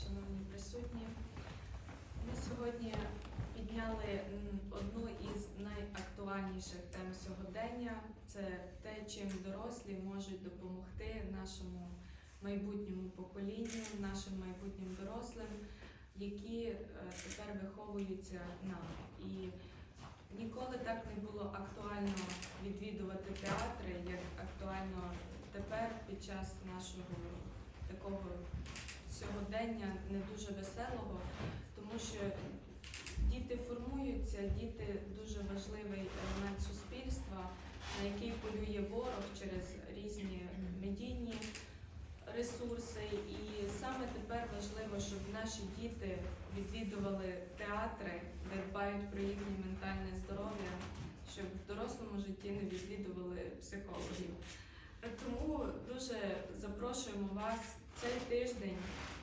шановні присутні. Ми сьогодні підняли одну із найактуальніших тем сьогодення. Це те, чим дорослі можуть допомогти нашому майбутньому поколінню, нашим майбутнім дорослим, які е, тепер виховуються нами. І ніколи так не було актуально відвідувати театри, як актуально тепер під час нашого такого сьогодення не дуже веселого, тому що діти формуються, діти дуже важливий елемент суспільства, на який полює ворог через різні медійні ресурси. І саме тепер важливо, щоб наші діти відвідували театри, де дбають про їхнє ментальне здоров'я, щоб в дорослому житті не відвідували психологів. Тому дуже запрошуємо вас цей тиждень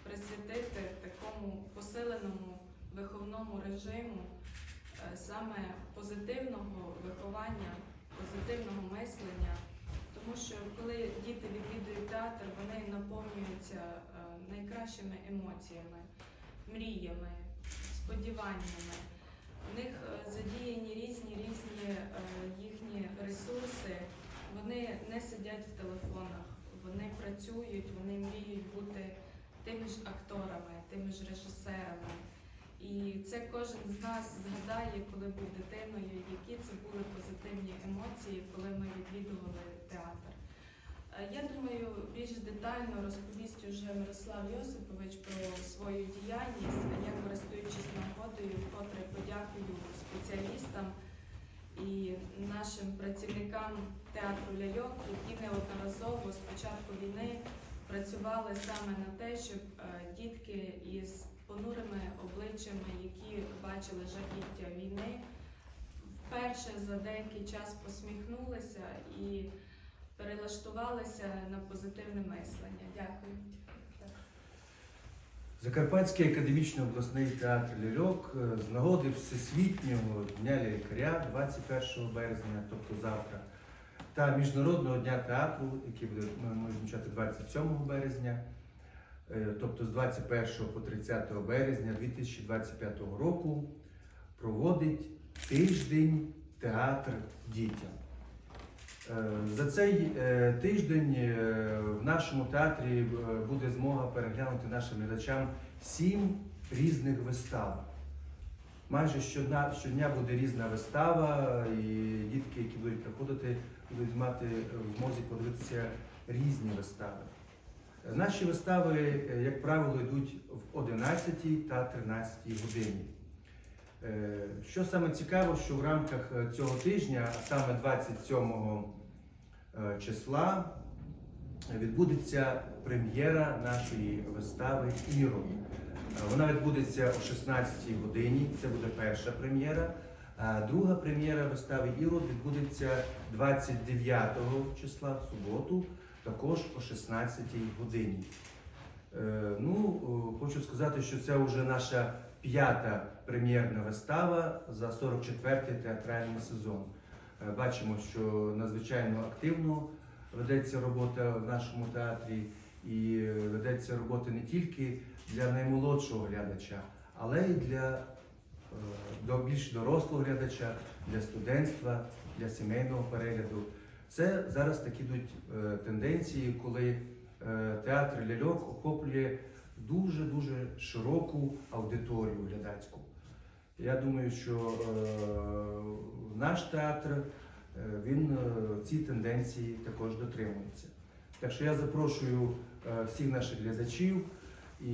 присвятити такому посиленому виховному режиму е, саме позитивного виховання, позитивного мислення. Тому що коли діти відвідують театр, вони наповнюються е, найкращими емоціями, мріями, сподіваннями. В них е, задіяні різні різні їхні ресурси. Вони не сидять в телефонах, вони працюють, вони мріють бути тими ж акторами, тими ж режисерами. І це кожен з нас згадає, коли був дитиною, які це були позитивні емоції, коли ми відвідували театр. Е, Я думаю, більш детально розповість уже Мирослав Йосипович про свою діяльність. Я, користуючись нагодою, вкотре подякую спеціалістам і нашим працівникам театру ляльок, які неодноразово з початку війни працювали саме на те, щоб е, дітки із понурими обличчями, які бачили жахіття війни, вперше за деякий час посміхнулися і перелаштувалися на позитивне мислення. Дякую. Закарпатський академічний обласний театр ляльок е, з нагоди Всесвітнього дня лялькаря 21 березня, тобто завтра, та Міжнародного дня театру, який буде ми відмічати 27 березня, е, тобто з 21 по 30 березня 2025 року, проводить тиждень театр дітям. Е, За цей е, тиждень в нашому театрі буде змога переглянути нашим глядачам сім різних вистав. Майже щодня буде різна вистава, і дітки, які будуть приходити, будуть мати в змозі подивитися різні вистави. Е, Наші вистави, е, як правило, йдуть в 11 та 13 годині. Е, Що саме цікаво, що в рамках е, цього тижня, а саме 27 е, числа, е, відбудеться прем'єра нашої вистави Ірод. Е, Вона відбудеться о 16 годині. Це буде перша прем'єра. Друга прем'єра вистави Ірод відбудеться 29 числа в суботу, також о 16 годині. Е, Ну, хочу сказати, що це вже наша п'ята прем'єрна вистава за 44-й театральний сезон. Е, Бачимо, що надзвичайно активно ведеться робота в нашому театрі, і е, ведеться робота не тільки для наймолодшого глядача, але й для до більш дорослого глядача, для студентства, для сімейного перегляду. Це зараз такі йдуть е, тенденції, коли е, театр ляльок охоплює дуже-дуже широку аудиторію глядацьку. Я думаю, що е, наш театр він ці тенденції також дотримується. Так що я запрошую всіх наших глядачів, і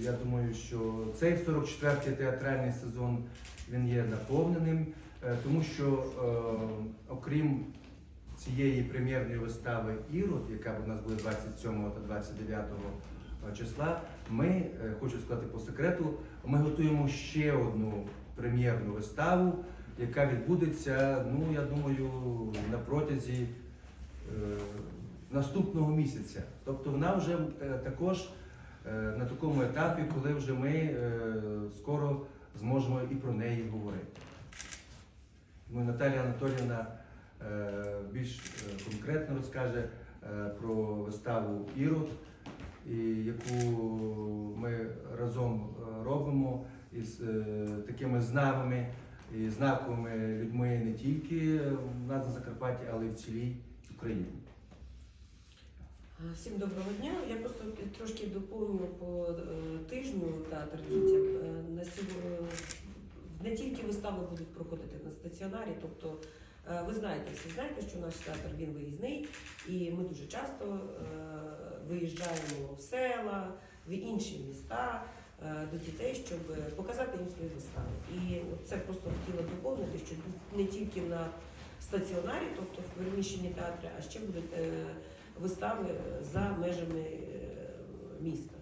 я думаю, що цей 44-й театральний сезон він є наповненим, е, тому що е, окрім цієї прем'єрної вистави Ірод, яка у нас буде 27 та 29 числа, ми, е, хочу сказати по секрету, ми готуємо ще одну прем'єрну виставу, яка відбудеться, ну я думаю, на протязі е, наступного місяця. Тобто вона вже е, також е, на такому етапі, коли вже ми е, скоро зможемо і про неї говорити. Ну, Наталія Анатоліївна е, більш е, конкретно розкаже е, про виставу Ірод. яку ми разом е, робимо із е, такими знамими і знаковими людьми не тільки в нас на Закарпатті, але й в цілій Україні. Всім доброго дня. Я просто трошки доповню по е, тижню театр дітям. Е, На сьогодні не тільки вистави будуть проходити на стаціонарі, тобто е, ви знаєте, всі знаєте, що наш театр він виїзний, і ми дуже часто е, виїжджаємо в села, в інші міста е, до дітей, щоб показати їм свої вистави. І це просто хотіла доповнити, що не тільки на стаціонарі, тобто в переміщенні театрі, а ще будуть е, вистави за межами е, міста.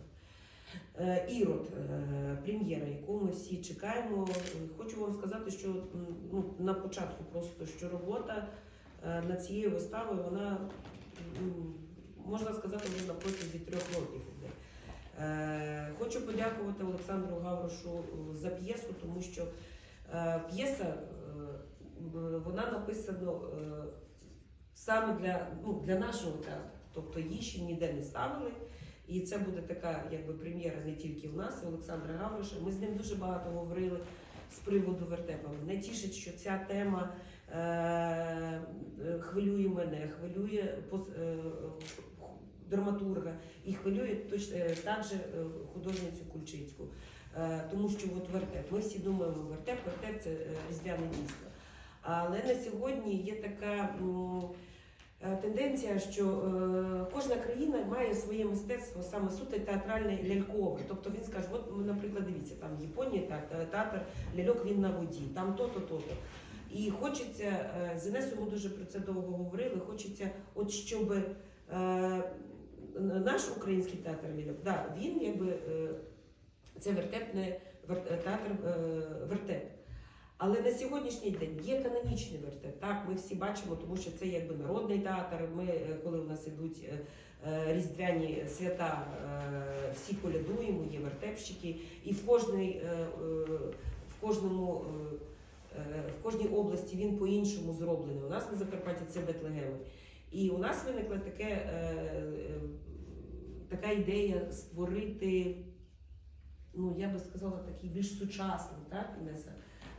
Е, Ірод, е, прем'єра, яку ми всі чекаємо. Хочу вам сказати, що ну, на початку просто що робота над цією виставою, вона можна сказати, вже на протязі трьох років іде. Хочу подякувати Олександру Гаврошу за п'єсу, тому що п'єса вона написана саме для, ну, для нашого театру. Тобто її ще ніде не ставили. І це буде така якби прем'єра не тільки в нас, Олександра Гавриша. Ми з ним дуже багато говорили з приводу вертепа. Мене тішить, що ця тема е, е, хвилює мене, хвилює е, драматурга і хвилює точ, е, також е, художницю Кульчицьку. Е, тому що от вертеп, ми всі думаємо, вертеп, вертеп це е, різдвяне дійство. Але на сьогодні є така е, тенденція, що е, кожна країна має своє мистецтво, саме суто театральне лялькове. Тобто він скаже, от наприклад, дивіться, там в Японії е, театр ляльок він на воді, там то-то, то-то. І хочеться, е, з ми дуже про це довго говорили. Хочеться, от щоб е, наш український театр ляльок, да, він якби е, це вертепне вер- театр е, вертеп. Але на сьогоднішній день є канонічний вертеп. Так, ми всі бачимо, тому що це якби народний театр. Ми, е, коли у нас ідуть е, е, різдвяні свята, всі колядуємо, є вертепщики, і в кожній, в кожному. В кожній області він по-іншому зроблений. У нас на Закарпатті це Бетлегеми. І у нас виникла таке, така ідея створити, ну я би сказала, такий більш сучасний, так, Інеса?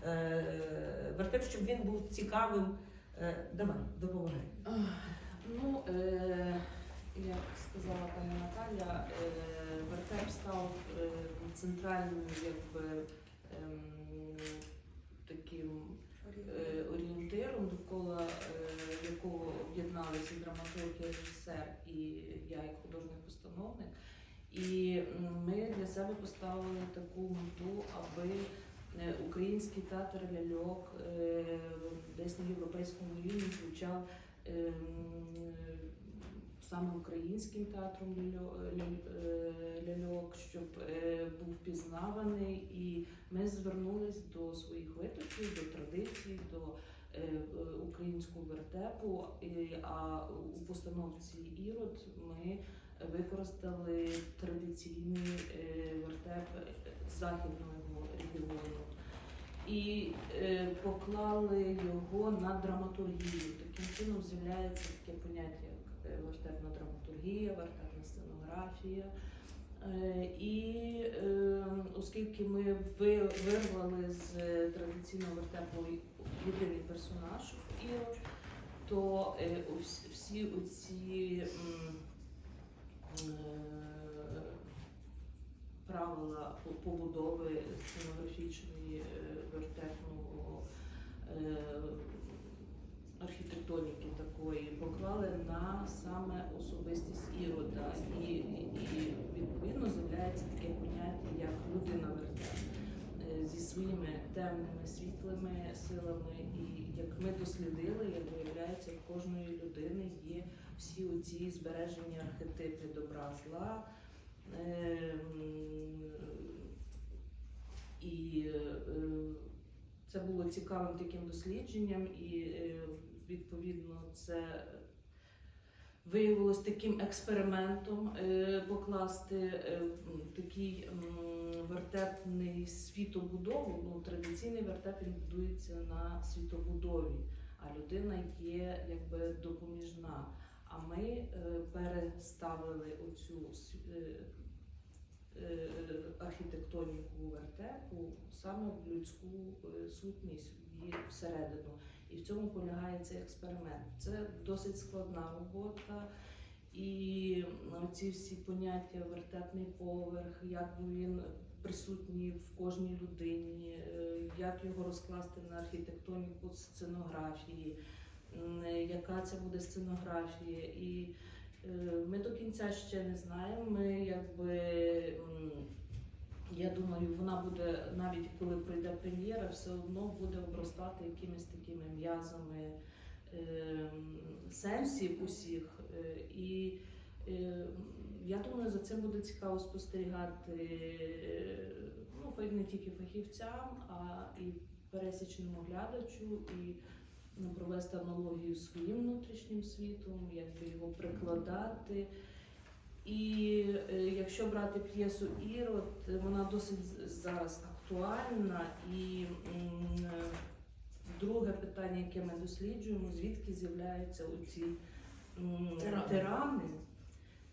Е, Вертеп, щоб він був цікавим. Е, Давай, допомагай. Ну, е, як сказала пані Наталя, вертеп став центральним якби, ем, таким орієнтиром, довкола якого об'єдналися драматург, режисер, і я як художник-постановник. І ми для себе поставили таку мету, аби український театр ляльок е, десь на європейському рівні звучав ем, саме українським театром ляльо- е, ляльок, щоб е, був пізнаваний. І ми звернулись до своїх витоків, до традицій, до е, е, українського вертепу. А у постановці Ірод ми використали традиційний е, вертеп західного регіону. І е, поклали його на драматургію. Таким чином з'являється таке поняття, як е, вертепна драматургія, вертепна сценографія. І оскільки ми вирвали з традиційного вертепу єдиний персонаж Іро, то всі оці правила побудови сценографічної е, вертепного е, архітектоніки такої поклали на саме особистість ірода. І, і, відповідно з'являється таке поняття, як людина вертеп е, зі своїми темними, світлими силами. І як ми дослідили, як виявляється, в кожної людини є всі оці збережені архетипи добра, зла. Ем, І е, це було цікавим таким дослідженням, і е, відповідно це виявилось таким експериментом е, покласти такий вертепний світобудову. Ну, традиційний вертеп він будується на світобудові, а людина є якби допоміжна. А ми е, переставили оцю е, е, архітектоніку вертепу саме в людську сутність, її всередину. І в цьому полягає цей експеримент. Це досить складна робота. І ці всі поняття вертепний поверх, як він присутній в кожній людині, як його розкласти на архітектоніку сценографії, яка це буде сценографія. І е, ми до кінця ще не знаємо. Ми якби я думаю, вона буде навіть коли пройде прем'єра, все одно буде обростати якимись такими м'язами ем, сенсів усіх. Е, І е, я думаю, за цим буде цікаво спостерігати е, ну, не тільки фахівцям, а і пересічному глядачу, і провести аналогію з своїм внутрішнім світом, якби його прикладати. І е, якщо брати п'єсу Ірод, вона досить зараз актуальна. І е, друге питання, яке ми досліджуємо, звідки з'являються оці Тирани. тирани,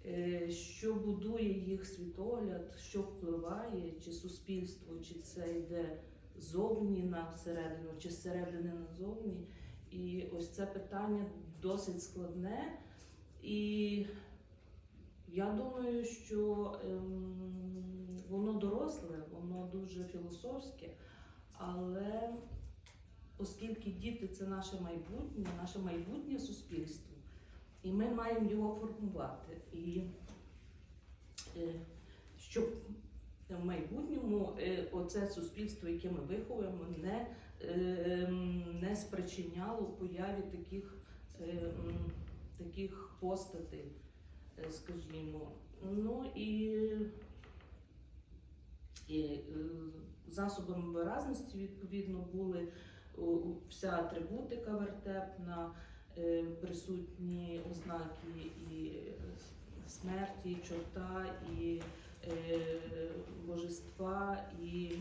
е, що будує їх світогляд, що впливає, чи суспільство, чи це йде зовні на всередину, чи зсередини назовні. І ось це питання досить складне. І я думаю, що ем, воно доросле, воно дуже філософське, але оскільки діти це наше майбутнє, наше майбутнє суспільство, і ми маємо його формувати. І е, щоб в майбутньому е, оце суспільство, яке ми виховуємо, не, не спричиняло появі таких, е, таких постатей е, скажімо. Ну і, і е, засобами виразності відповідно були вся атрибутика вертепна, е, присутні ознаки і смерті, і чорта, і е, божества, і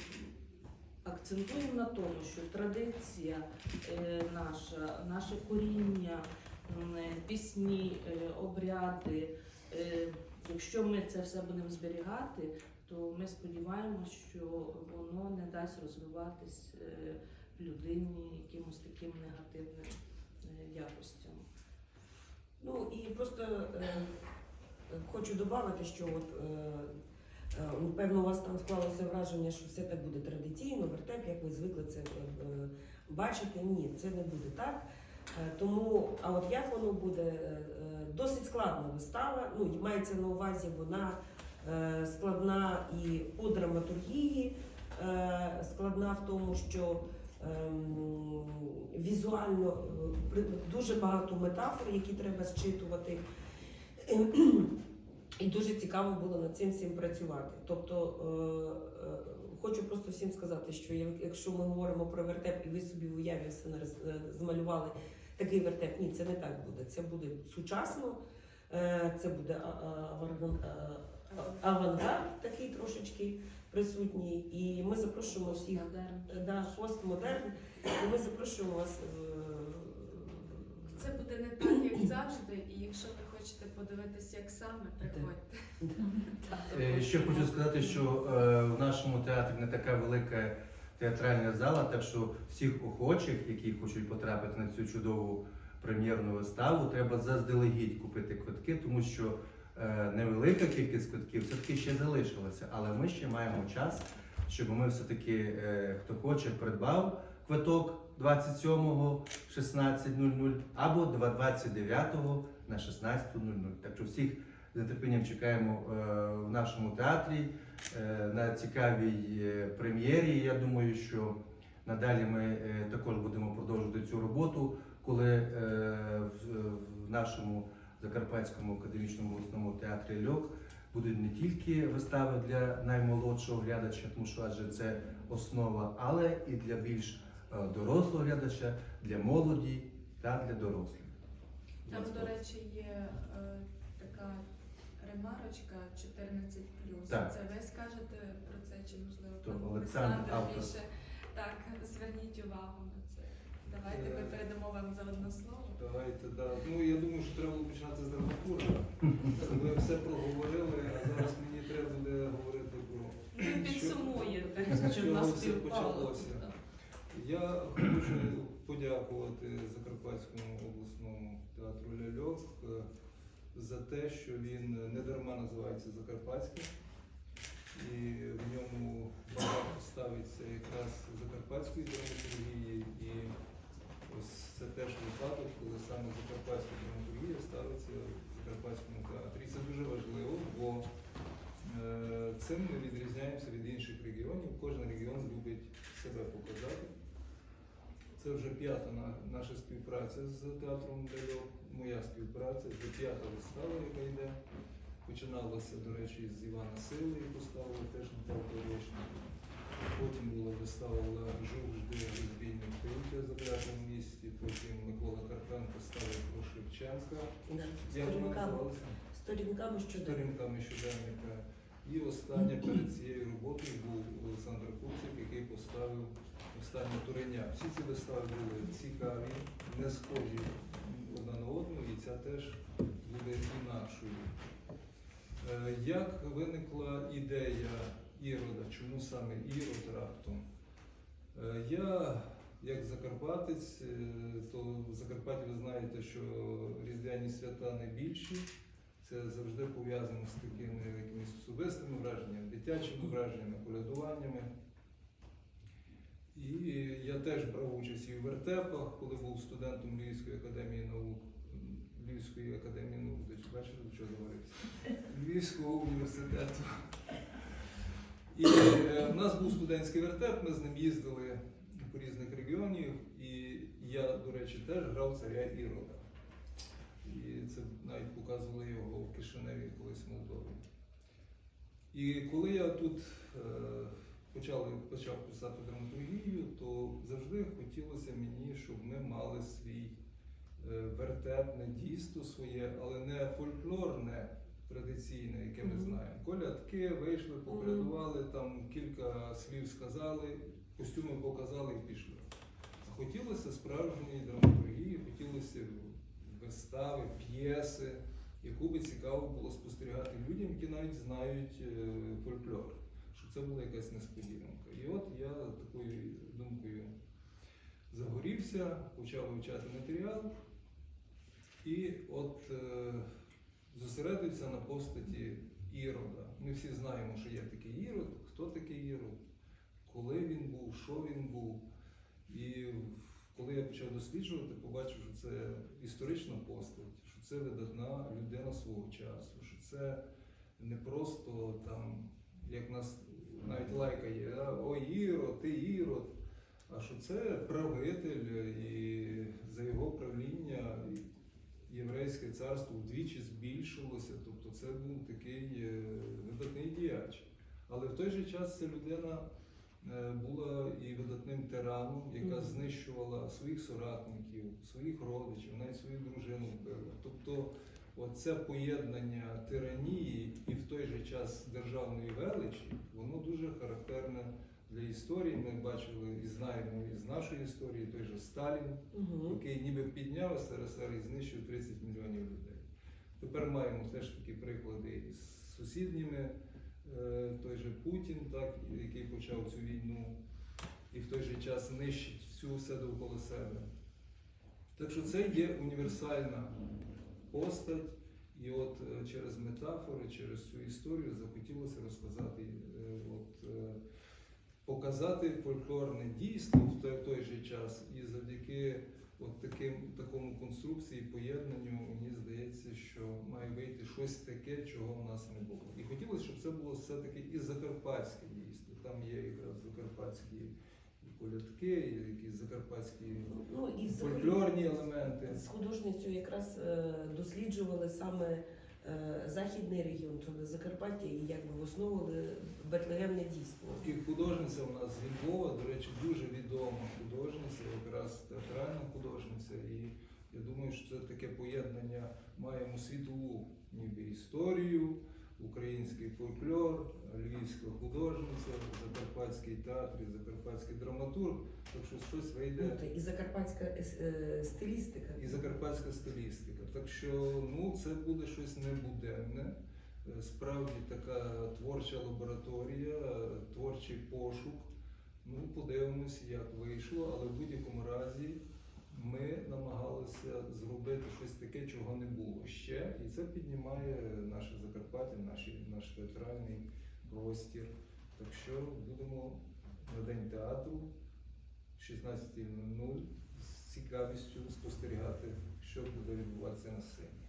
акцентуємо на тому, що традиція е, наша, наше коріння, е, пісні, е, обряди. Якщо ми це все будемо зберігати, то ми сподіваємося, що воно не дасть розвиватись в людині якимось таким негативним якостям. Ну і просто е, хочу додати, що от, е, певно, у вас там склалося враження, що все так буде традиційно, вертеп, як ви звикли це е, е, бачити. Ні, це не буде так. Е, Тому, а от як воно буде, е, е, досить складна вистава. Ну, мається на увазі, вона е, складна і по драматургії, е, складна в тому, що ем, візуально е, дуже багато метафор, які треба зчитувати. І дуже цікаво було над цим всім працювати. Тобто е, е, хочу просто всім сказати, що якщо ми говоримо про вертеп, і ви собі в уяві все е, змалювали такий вертеп, ні, це не так буде. Це буде сучасно, е, це буде авангард такий трошечки присутній. І ми запрошуємо всіх да, постмодерн. І ми запрошуємо вас. е, Це буде не так, як завжди, і якщо ви хочете подивитися, як саме, приходьте. Е, Ще хочу сказати, що е, в нашому театрі не така велика театральна зала, так що всіх охочих, які хочуть потрапити на цю чудову прем'єрну виставу, треба заздалегідь купити квитки, тому що е, невелика кількість квитків все-таки ще залишилася. Але ми ще маємо час, щоб ми все-таки, е, хто хоче, придбав квиток 27-го 16.00 або 29-го на 16.00. Так що всіх з нетерпінням чекаємо е, в нашому театрі е, на цікавій е, прем'єрі. Я думаю, що надалі ми також будемо продовжувати цю роботу, коли в, нашому Закарпатському академічному обласному театрі Льок будуть не тільки вистави для наймолодшого глядача, тому що адже це основа, але і для більш дорослого глядача, для молоді та для дорослих. Там, до речі, є е, така ремарочка 14 Так. Це ви скажете про це, чи можливо То пан Олександр, автор. більше? Так, зверніть увагу на це. Давайте ми Е. передамо вам за одне слово. Давайте, да. Ну я думаю, що треба було починати з драматурга. Ви все проговорили, а зараз мені треба буде говорити про Ми що- підсумуємо. з нас все співпало. почалося. Я хочу подякувати Закарпатському обласному театру Ляльок за те, що він не дарма називається Закарпатським. І в ньому багато ставиться якраз закарпатської драматургії. І ось це теж випадок, коли саме закарпатська драматургія ставиться в Закарпатському театрі. І це дуже важливо, бо е, цим ми відрізняємося від інших регіонів. Кожен регіон любить себе показати. Це вже п'ята наша співпраця з театром Ляльок, моя співпраця, вже п'ята вистава, яка йде. Починалося, до речі, з Івана Сили, яку ставили теж на театричні. Потім була вистава Олега Жужди «Розбійник Пилки в заклятому місті. Потім Микола Карпенко ставив про Шевченка. Як вона Сторінками, називалася? сторінками щоденника. І остання перед цією роботою був Олександр Куцик, який поставив останнє туреня. Всі ці вистави були цікаві, не схожі одна на одну, і ця теж буде інакшою. Е, Як виникла ідея Ірода? Чому саме Ірод раптом? Е, Я, як закарпатець, е, то в Закарпатті ви знаєте, що різдвяні свята найбільші. Це завжди пов'язано з такими якимись особистими враженнями, дитячими враженнями, колядуваннями. І я теж брав участь і в вертепах, коли був студентом Львівської академії наук. Львівської академії наук, де бачите, що говорився? Львівського університету. І е, в нас був студентський вертеп, ми з ним їздили по різних регіонів, і я, до речі, теж грав царя Ірода. І це навіть показували його в Кишиневі колись в Молдові. І коли я тут е, почав, почав писати драматургію, то завжди хотілося мені, щоб ми мали свій е, вертепне дійство своє, але не фольклорне традиційне, яке ми знаємо. Колядки вийшли, поколядували, там кілька слів сказали, костюми показали і пішли. Хотілося справжньої драматургії, хотілося вистави, п'єси, яку би цікаво було спостерігати людям, які навіть знають е, фольклор, це була якась несподіванка. І от я такою думкою загорівся, почав вивчати матеріал і от е, зосередився на постаті Ірода. Ми всі знаємо, що є такий Ірод, хто такий Ірод, коли він був, що він був. І коли я почав досліджувати, побачив, що це історична постать, що це видатна людина свого часу, що це не просто там, як нас навіть лайка є, ой, Ірод, ти Ірод. А що це правитель, і за його правління єврейське царство вдвічі збільшилося. Тобто це був такий е, видатний діяч. Але в той же час ця людина е, була і видатним тираном, яка знищувала своїх соратників, своїх родичів, навіть свою дружину вбила. Тобто, оце поєднання тиранії і в той же час державної величі, воно дуже характерне для історії. Ми бачили і знаємо із нашої історії той же Сталін, Угу. який ніби підняв СРСР і знищив 30 мільйонів людей. Тепер маємо теж такі приклади із сусідніми, е, той же Путін, так, який почав цю війну і в той же час нищить всю все довкола себе. Так що це є універсальна постать, і от е, через метафори, через цю історію захотілося розказати, е, от, е, показати фольклорне дійство в той, в той же час, і завдяки от таким такому конструкції, поєднанню, мені здається, що має вийти щось таке, чого в нас не було. І хотілося, щоб це було все-таки і закарпатське дійство. Там є якраз закарпатські колядки, якісь закарпатські Ну і фольклорні елементи. з художністю якраз е, досліджували саме е, західний регіон, тобто Закарпаття, і якби в основу Бетлегемне дійство. І художниця у нас з Львова, до речі, дуже відома художниця, якраз театральна художниця. І я думаю, що це таке поєднання маємо світову ніби історію, український фольклор, львівська художниця, закарпатський театр, і закарпатський драматург. Так що щось Ну, вийде та і закарпатська ес- е, стилістика. і закарпатська стилістика. Так що ну, це буде щось небуденне. Е, Справді така творча лабораторія, е, творчий пошук. Ну, подивимось, як вийшло, але в будь-якому разі ми намагалися зробити щось таке, чого не було ще. І це піднімає наше Закарпаття, наш, наш театральний простір. Так що будемо на День театру 16.00 з цікавістю спостерігати, що буде відбуватися на сцені.